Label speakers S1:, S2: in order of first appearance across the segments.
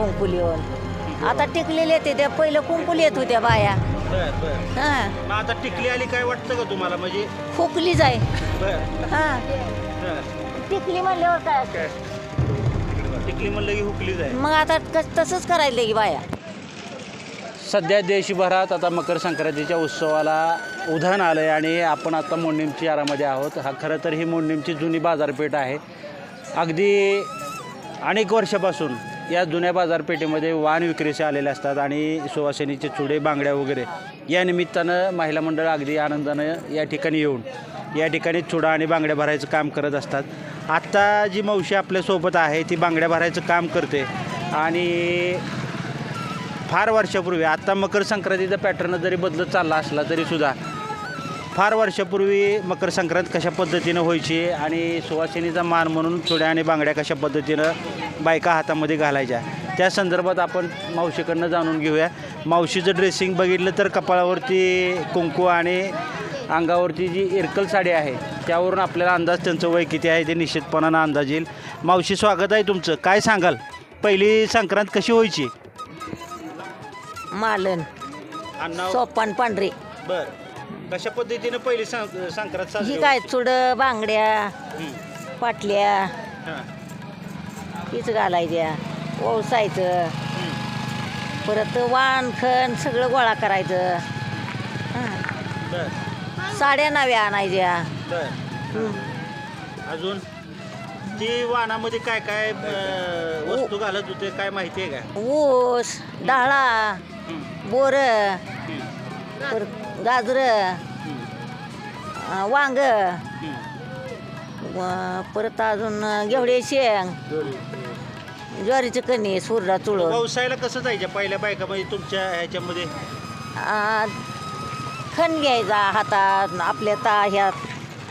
S1: कुंकुल येऊन आता टिकलेले येते त्या पहिलं कुंकुल येत होत्या बाया.
S2: बर बर.
S1: हा.
S2: मग आता टिकली आली काय वाटतं का तुम्हाला? म्हणजे
S1: फुकली जाय.
S2: बर.
S1: हा.
S2: हं.
S1: टिकली म्हणल्यावर काय? असतं?
S2: टिकली म्हणलं की हुकली जाईल
S1: मग आता कस- तसंच करायला की बाया.
S3: सध्या देशभरात आता मकर संक्रांतीच्या उत्सवाला उधाण आलं आहे आणि आपण आता मोडणीमची यारामध्ये आहोत. हा खरं तर ही मोडणीमची जुनी बाजारपेठ आहे. अगदी अनेक वर्षापासून या जुन्या बाजारपेठेमध्ये वाण विक्रीचे आलेले असतात आणि सुवासिनीचे चुडे बांगड्या वगैरे. या निमित्तानं महिला मंडळ अगदी आनंदानं या ठिकाणी येऊन या ठिकाणी चुडा आणि बांगड्या भरायचं काम करत असतात. आत्ता जी मावशी आपल्यासोबत आहे ती बांगड्या भरायचं काम करते. आणि फार वर्षापूर्वी आत्ता मकर संक्रांतीचा पॅटर्न जरी बदलत चालला असला तरीसुद्धा फार वर्षापूर्वी मकर संक्रांत कशा पद्धतीनं व्हायची आणि सुवासिनीचा मान म्हणून चुड्या आणि बांगड्या कशा पद्धतीनं बायका हातामध्ये घालायच्या त्या संदर्भात आपण मावशीकडनं जाणून घेऊया. मावशीचं ड्रेसिंग बघितलं तर कपाळावरती कुंकू आणि अंगावरती जी इरकल साडी आहे त्यावरून आपल्याला अंदाज त्यांचं वय किती आहे ते निश्चितपणानं अंदाज येईल. मावशी स्वागत आहे तुमचं. काय सांगाल? पहिली संक्रांत कशी व्हायची?
S1: मालन सोपान पांढरे.
S2: बर. कशा पद्धतीनं पहिली सं- संक्रांत
S1: ही काय चुड बांगड्या
S2: हं.
S1: पाटल्या
S2: हां.
S1: हीच घालायच्या ओसायचं
S2: हं.
S1: परत वाण खण सगळं गोळा करायचं हं.
S2: बर
S1: साड्या नव्या आणायच्या
S2: बर. अजून ती वाहनामध्ये काय काय अं, वस्तू घालत होते काय माहिती आहे का
S1: ऊस डाळा
S2: हं.
S1: बोर
S2: हं.
S1: परत गाजर. वांग. परत अजून घेवडे शेंग ज्वारीचं कणी सुरडा चुळ
S2: व्यवसायाला कसं जायच्या पहिल्या बायका म्हणजे तुमच्या ह्याच्यामध्ये
S1: खण घ्यायचा हातात आपल्या ता ह्या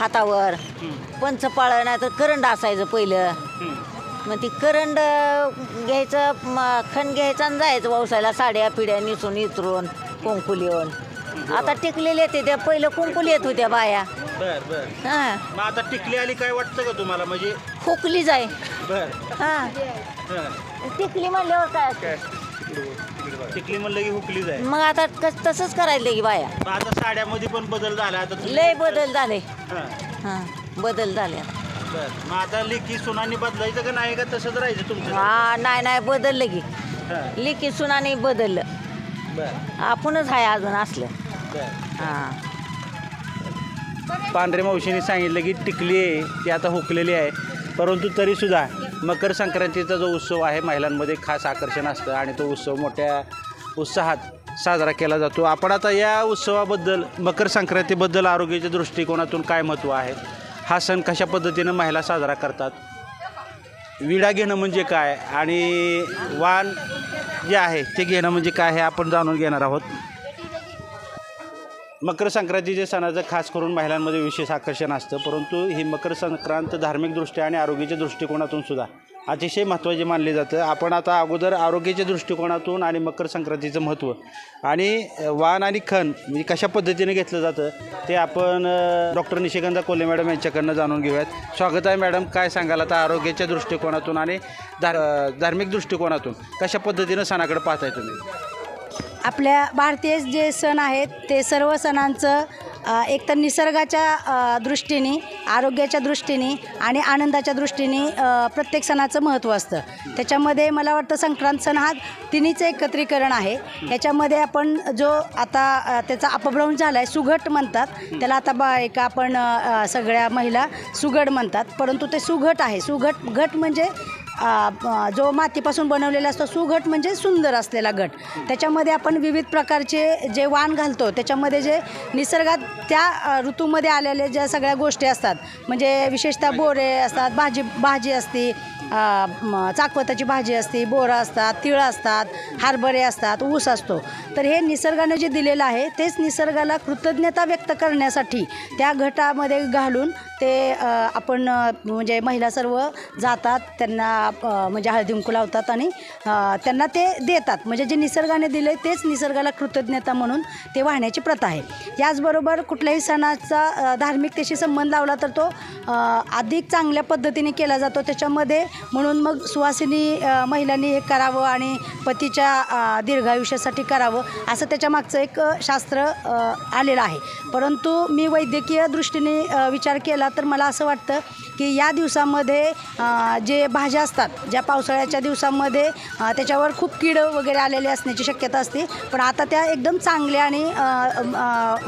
S1: हातावर
S2: हं.
S1: पंचपाळ नाही तर करंड असायचं पहिलं. मग ती करंड घ्यायचं खण घ्यायचं आणि जायचं व्यवसायाला साड्या पिढ्या निसून इतरून कुंकुल येऊन आता टिकलेले येते त्या पहिलं कुंकुल येत होत्या बाया.
S2: बर बर.
S1: हां.
S2: मग आता टिकली आली काय वाटतं का तुम्हाला? म्हणजे
S1: फुकली जाय.
S2: बर.
S1: हां.
S2: हं.
S1: टिकली म्हणल्यावर काय असतं?
S2: टिकली म्हणलं की हुकली जाईल
S1: मग आता कस तसंच करायला की बाया.
S2: मग आता साड्यामध्ये पण बदल झाला. आता तुम्ही-
S1: लय बदल झाले.
S2: हां.
S1: हां बदल झाले
S2: बर. मग आता लेखी सुनांनी बदलायचं का नाही का तसंच राहायचं तुमचं?
S1: हा नाही नाही बदललं की.
S2: हां.
S1: लिखी सुनाने बदललं.
S2: बर.
S1: आपणच आहे अजून असलं. हां.
S3: पांढरे मावशीने सांगितलं की टिकली आहे ती आता हुकलेली आहे. परंतु तरीसुद्धा मकर संक्रांतीचा जो उत्सव आहे महिलांमध्ये खास आकर्षण असतं आणि तो उत्सव मोठ्या उत्साहात साजरा केला जातो. आपण आता या उत्सवाबद्दल मकर संक्रांतीबद्दल आरोग्याच्या दृष्टिकोनातून काय महत्त्व आहे? हा सण कशा पद्धतीनं महिला साजरा करतात? विडा घेणं म्हणजे काय? आणि वाण जे आहे ते घेणं म्हणजे काय हे आपण जाणून घेणार आहोत. मकर संक्रांतीचे सणाचं खास करून महिलांमध्ये विशेष आकर्षण असतं परंतु ही मकर संक्रांत धार्मिकदृष्ट्या आणि आरोग्याच्या दृष्टिकोनातून सुद्धा अतिशय महत्त्वाचे मानले जातं. आपण आता अगोदर आरोग्याच्या दृष्टिकोनातून आणि मकर संक्रांतीचं महत्त्व आणि वाण आणि खण म्हणजे कशा पद्धतीने घेतलं जातं ते आपण डॉक्टर निशिगंधा कोल्हे मॅडम यांच्याकडनं जाणून घेऊयात. स्वागत आहे मॅडम काय सांगाल आता आरोग्याच्या दृष्टिकोनातून आणि धार धार्मिक दृष्टिकोनातून कशा पद्धतीनं सणाकडे पाहताय तुम्ही?
S4: आपल्या भारतीय जे सण आहेत ते सर्व सणांचं एक तर निसर्गाच्या दृष्टीने आरोग्याच्या दृष्टीने आणि आनंदाच्या दृष्टीने प्रत्येक सणाचं महत्त्व असतं. त्याच्यामध्ये मला वाटतं संक्रांत सण हा तिन्हीचं एकत्रीकरण आहे. याच्यामध्ये आपण जो आता त्याचा अपभ्रंश झाला आहे सुघट म्हणतात. त्याला आता बा एका आपण सगळ्या महिला सुगड म्हणतात. परंतु ते सुघट आहे. सुघट घट म्हणजे जो मातीपासून बनवलेला असतो सुघट म्हणजे सुंदर असलेला गट. त्याच्यामध्ये आपण विविध प्रकारचे जे वाण घालतो त्याच्यामध्ये जे निसर्गात त्या ऋतूमध्ये आलेल्या ज्या सगळ्या गोष्टी असतात म्हणजे विशेषतः बोरे असतात भाजी भाजी असते चाकवताची भाजी असते बोरं असतात तिळं असतात हरभरे असतात ऊस असतो. तर हे निसर्गानं जे दिलेलं आहे तेच निसर्गाला कृतज्ञता व्यक्त करण्यासाठी त्या घटामध्ये घालून ते आपण म्हणजे महिला सर्व जातात त्यांना म्हणजे हळदी कुंकू लावतात आणि त्यांना ते देतात. म्हणजे जे निसर्गाने दिले तेच निसर्गाला कृतज्ञता म्हणून ते वाहण्याची प्रथा आहे. याचबरोबर कुठल्याही सणाचा धार्मिकतेशी संबंध लावला तर तो अधिक चांगल्या पद्धतीने केला जातो. त्याच्यामध्ये म्हणून मग सुवासिनी महिलांनी हे करावं आणि पतीच्या दीर्घायुष्यासाठी करावं असं त्याच्या मागचं एक शास्त्र आलेलं आहे. परंतु मी वैद्यकीय दृष्टीने विचार केला तर मला असं वाटतं की या दिवसामध्ये जे भाज्या असतात ज्या पावसाळ्याच्या दिवसामध्ये त्याच्यावर खूप कीड वगैरे आलेले असण्याची शक्यता असते. पण आता त्या एकदम चांगल्या आणि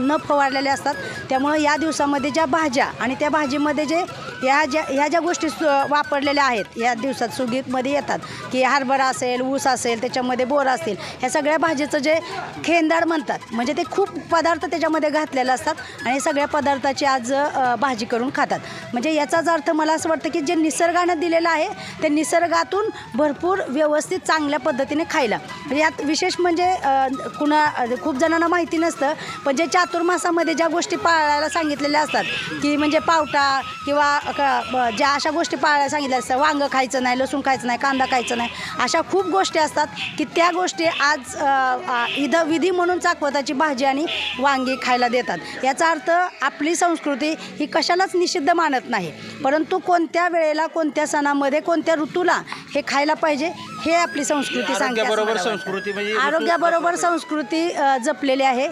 S4: न फवारलेल्या असतात. त्यामुळं या दिवसामध्ये ज्या भाज्या आणि त्या भाजीमध्ये जे ह्या ज्या ह्या ज्या गोष्टी सु- वापरलेल्या आहेत या दिवसात सुगीतमध्ये येतात की हरभरा असेल ऊस असेल त्याच्यामध्ये बोर असतील ह्या सगळ्या भाजीचं जे खेंदाड म्हणतात म्हणजे ते खूप पदार्थ त्याच्यामध्ये घातलेले असतात आणि सगळ्या पदार्थाची आज भाजी करून खातात. म्हणजे याचाच अर्थ मला असं वाटतं की जे निसर्गानं दिलेलं आहे ते निसर्गातून भरपूर व्यवस्थित चांगल्या पद्धतीने खायला. म्हणजे यात विशेष म्हणजे कुणा खूप जणांना माहिती नसतं पण जे चातुर्मासामध्ये ज्या गोष्टी पाळायला सांगितलेल्या असतात की म्हणजे पावटा किंवा ज्या अशा गोष्टी पाळायला सांगितल्या असतात वांगं खायचं नाही लसूण खायचं नाही कांदा खायचं नाही अशा खूप गोष्टी असतात की त्या गोष्टी आज अ, इथं विधी म्हणून चाकवताची भाजी आणि वांगी खायला देतात. याचा अर्थ आपली संस्कृती ही कशालाच निषिद्ध मानत नाही. परंतु कोणत्या वेळेला कोणत्या सणामध्ये कोणत्या ऋतूला हे खायला पाहिजे हे आपली संस्कृती सांगते
S2: आरोग्याबरोबर. संस्कृती म्हणजे
S4: आरोग्याबरोबर संस्कृती अ, जपलेली आहे.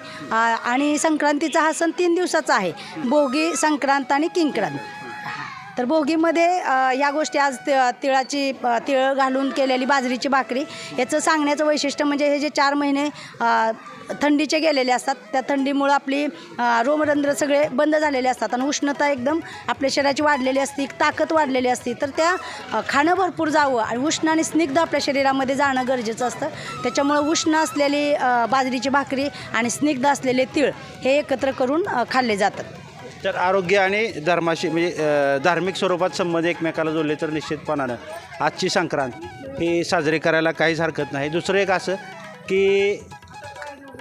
S4: आणि संक्रांतीचा हा सण तीन दिवसाचा आहे. भोगी संक्रांत आणि किंक्रांत. तर भोगीमध्ये या गोष्टी आज तिळाची तिळ घालून केलेली बाजरीची भाकरी याचं सांगण्याचं वैशिष्ट्य म्हणजे हे जे चार महिने थंडीचे गेलेले असतात त्या थंडीमुळं आपली रोमरंध्र सगळे बंद झालेले असतात आणि उष्णता एकदम आपल्या शरीराची वाढलेली असती ताकद वाढलेली असती. तर त्या खाणं भरपूर जावं आणि उष्ण आणि स्निग्ध आपल्या शरीरामध्ये जाणं गरजेचं असतं. त्याच्यामुळं उष्ण असलेली बाजरीची भाकरी आणि स्निग्ध असलेले तीळ हे एकत्र करून खाल्ले जातात.
S3: तर आरोग्य आणि धर्माशी म्हणजे धार्मिक स्वरूपात संबंध एकमेकाला जोडले तर निश्चितपणानं आजची संक्रांत ही साजरी करायला काहीच हरकत नाही. दुसरं एक असं की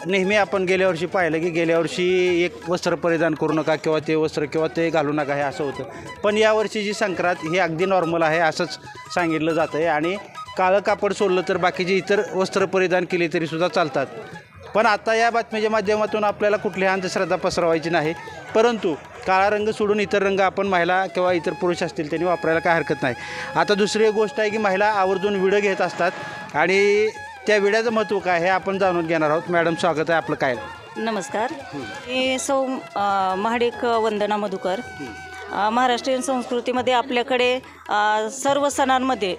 S3: नेहमी आपण गेल्या वर्षी पाहिलं की गेल्या वर्षी एक वस्त्र परिधान करू नका किंवा ते वस्त्र किंवा ते घालू नका हे असं होतं. पण यावर्षी जी संक्रांत ही अगदी नॉर्मल आहे असंच सांगितलं जातं आहे आणि काळं कापड सोडलं तर बाकीची इतर वस्त्र परिधान केली तरीसुद्धा चालतात. पण आता या बातमीच्या माध्यमातून आपल्याला कुठलीही अंधश्रद्धा पसरवायची नाही. परंतु काळा रंग सोडून इतर रंग आपण महिला किंवा इतर पुरुष असतील त्यांनी वापरायला काय हरकत नाही. आता दुसरी एक गोष्ट आहे की महिला आवर्जून विडं घेत असतात आणि त्या विड्याचं महत्त्व काय हे आपण जाणून घेणार आहोत. मॅडम स्वागत आहे आपलं काय?
S5: नमस्कार. मी सौ महाडिक वंदना मधुकर. महाराष्ट्रीयन संस्कृतीमध्ये आपल्याकडे सर्व सणांमध्ये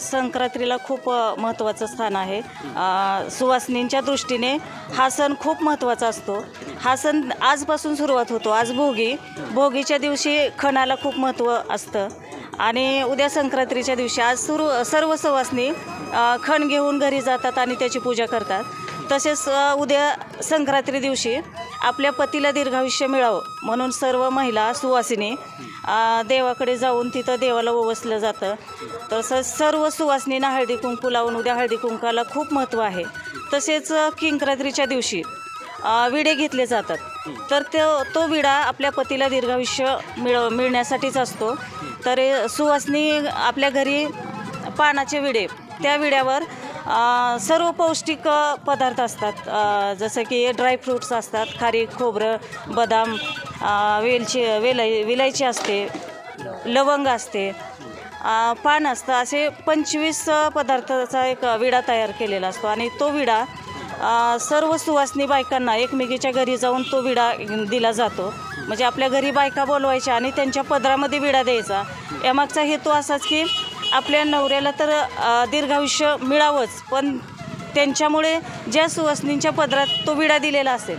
S5: संक्रांतीला खूप महत्त्वाचं स्थान आहे. सुवासनींच्या सुवासिनींच्या दृष्टीने हा सण खूप महत्त्वाचा असतो. हा सण आजपासून सुरुवात होतो. आज भोगी भोगीच्या दिवशी खणाला खूप महत्त्व असतं. आणि उद्या संक्रांतीच्या दिवशी आज सुरू सर्व सुवासनी खण घेऊन घरी जातात आणि त्याची पूजा करतात. तसेच उद्या संक्रांती दिवशी आपल्या पतीला दीर्घायुष्य मिळावं म्हणून सर्व महिला सुवासिनी देवाकडे जाऊन तिथं देवाला ओवसलं जातं. तसंच सर्व सुवासिनींना हळदी कुंकू लावून उद्या हळदी कुंकाला खूप महत्त्व आहे. तसेच किंक्रात्रीच्या दिवशी विडे घेतले जातात. तर तो तो विडा आपल्या पतीला दीर्घायुष्य मिळ मिळण्यासाठीच असतो. तर सुवासनी सुवासिनी आपल्या घरी पानाचे विडे त्या विड्यावर सर्व पौष्टिक पदार्थ असतात. जसं की ड्रायफ्रूट्स असतात खारी खोबरं बदाम वेलची वेलाय विलायची असते लवंग असते. पान असतं असे पंचवीस पदार्थाचा एक विडा तयार केलेला असतो आणि तो विडा सर्व सुवासनी बायकांना एकमेकीच्या घरी जाऊन तो विडा दिला जातो. म्हणजे आपल्या घरी बायका बोलवायच्या आणि त्यांच्या पदरामध्ये विडा द्यायचा. यामागचा हेतू असाच की आपल्या नवऱ्याला तर दीर्घायुष्य मिळावंच पण त्यांच्यामुळे ज्या सुवासनींच्या पदरात तो विडा दिलेला असेल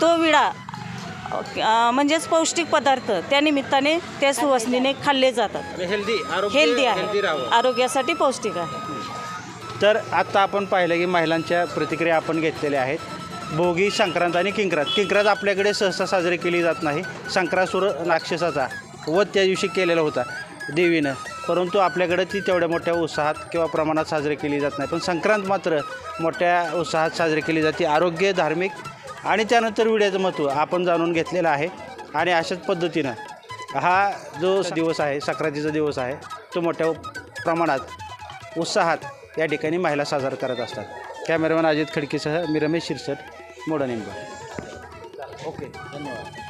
S5: तो विडा म्हणजेच पौष्टिक पदार्थ त्या निमित्ताने त्या सुवासनीने खाल्ले जातात.
S2: हेल्दी आरोग्य
S5: हेल्दी
S2: हेल्दी
S5: आहे आरोग्यासाठी पौष्टिक आहे.
S3: तर आत्ता आपण पाहिलं की महिलांच्या प्रतिक्रिया आपण घेतलेल्या आहेत. भोगी संक्रांत आणि किंक्रांत. किंक्रांत आपल्याकडे सहसा साजरी केली जात नाही. संक्रासूर राक्षसाचा वध त्या दिवशी केलेला होता देवीनं. परंतु आपल्याकडे ती तेवढ्या मोठ्या उत्साहात किंवा प्रमाणात साजरी केली जात नाही. पण संक्रांत मात्र मोठ्या उत्साहात साजरी केली जाते. आरोग्य धार्मिक आणि त्यानंतर विड्याचं महत्त्व आपण जाणून घेतलेलं आहे. आणि अशाच पद्धतीनं हा जो दिवस आहे संक्रांतीचा दिवस आहे तो मोठ्या प्रमाणात उत्साहात या ठिकाणी महिला साजरा करत असतात. कॅमेरामॅन अजित खडकेसह मी रमेश शिरसट मोडनिंबा. ओके धन्यवाद.